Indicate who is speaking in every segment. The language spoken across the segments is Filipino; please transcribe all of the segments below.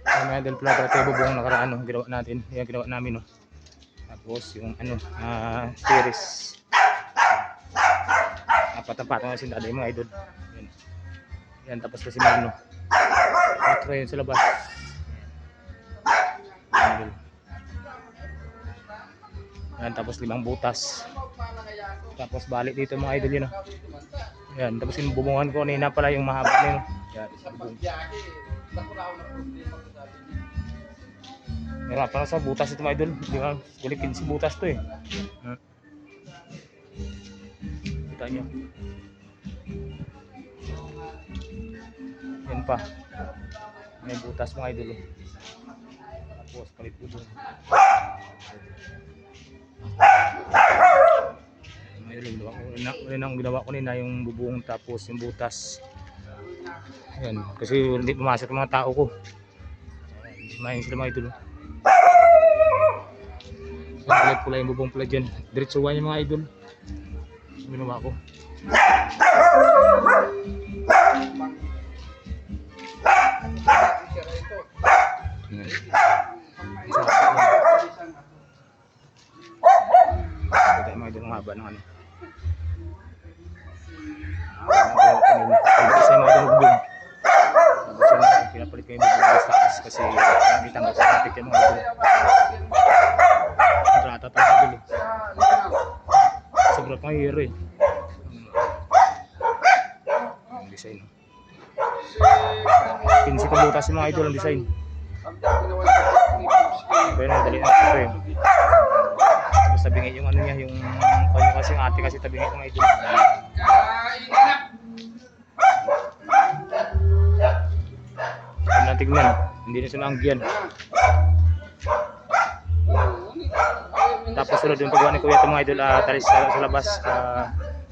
Speaker 1: Yung mga idol pala ito yung nakaraan no, ginawa natin. Yan ginawa namin no. Tapos yung ano, ah series. Apat-apat na sila yung mga idol. Yan. Yan tapos kasi mga ano. Quatro yun sa labas. Yan, tapos limang butas. Tapos balik dito mga idol yun. oh. Yan, tapos yung bubungan ko kanina pala yung mahaba na yun. oh. Yan. Meron pa sa butas ito mga idol. Di ba? Gulikin si butas to eh. Hmm. Kita nyo. Yan pa. May butas mga idol. oh. Tapos palit bubong. Mga idol, ginawa ko, na, ang ginawa ko nina yung bubong tapos yung butas. Yan, kasi hindi pumasok mga tao ko. Mayin sila mga idol. oh. Kulay pula yung bubong pula dyan. Diretsuhan yung mga idol. Ginawa ko. Tayo mga idol ang haba ng ano. Ang isa yung mga idol ng bubong. Tapos yun, pinapalit ko yung bubong sa taas kasi nakita sa yung mga idol. Ang rata tayo idol eh. Sobrang pang hero eh. Ang design. Pinsi ko butas yung mga idol ang design. Pero dali na ito eh. Tapos tabingin yung ano niya, yung kanya kasi ate kasi tabingin yung idol. Kung natignan, hindi na siya naanggihan. Tapos sunod yung paggawa ni Kuya itong mga idol, ah, talis sa, sa labas. ah,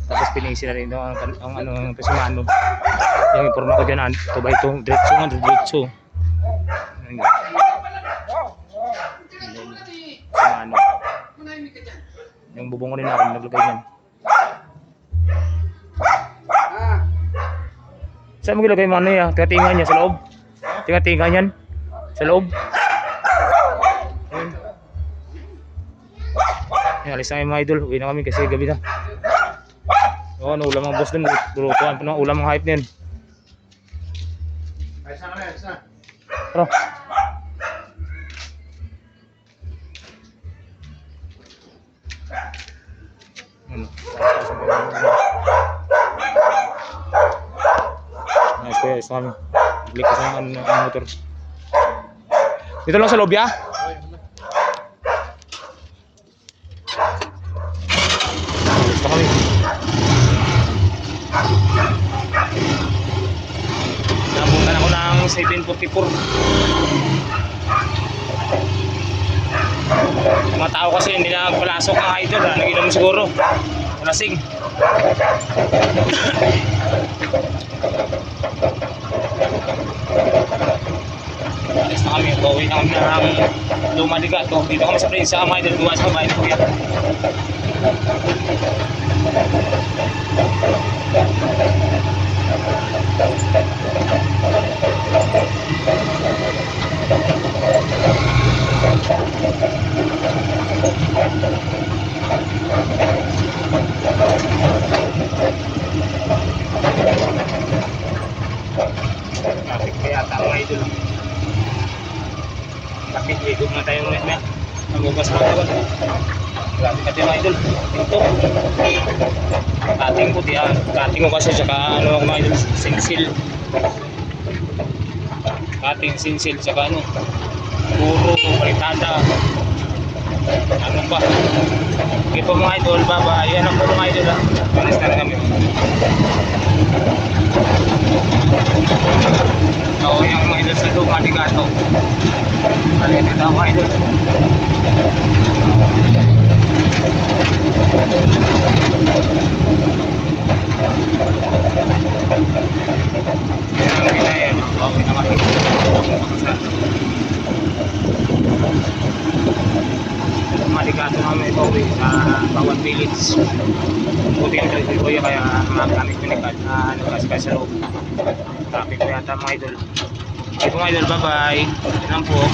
Speaker 1: tapos pinisi na rin ang, ang, ano, ang pasimano. Yung informa ko dyan, ah, ito ba ito? Diretso nga, diretso. Pasimano. Yung bubong ko rin ako, naglagay yan. Saan mo gilagay mo ano yan? Tinga-tinga niya sa loob? Tinga-tinga niyan? Sa loob? Ayun. Alis na kami mga idol. Uwi na kami kasi gabi na. Oo, ano, ulam ang boss dun. Lutuan pa ng ulam ang hype na yun. Tara. Ano? Nice kami. Balik ko sa ano, motor. Dito lang sa loob ya? Alis na kami. Nabutan ako ng 744. Yung mga tao kasi hindi na nagpalasok ng idol ha. Nag-inom siguro. Lasing. Alis na kami. Pauwi na kami ng Lumaligato. Dito kami sa Prinsa mga idol. Gawa sa bahay ni Kuya. Traffic pa yata mga idol. Traffic, higop na tayo mga mga. Nagugas na ako. Grabe ka mga idol. Ito. Ating puti ah. Kating ko kasi saka ano ako mga idol. Sinsil. Kating sinsil saka ano. Puro, palitada. Ano pa? Okay po mga idol. Bye-bye. Yan ang po mga idol ah. Panis na kami. Oo, yung mga idol sa luma ni Gato. Alin dito mga idol. Yan ang ginaya. Okay na makikita. Maligato namin ito sa bawat village. Buti yung dito kuya kaya mga gamit ko ni Kat na ano kasi kasi sa loob. Traffic ko yata mga idol. Po mga idol, bye-bye. Yan lang po.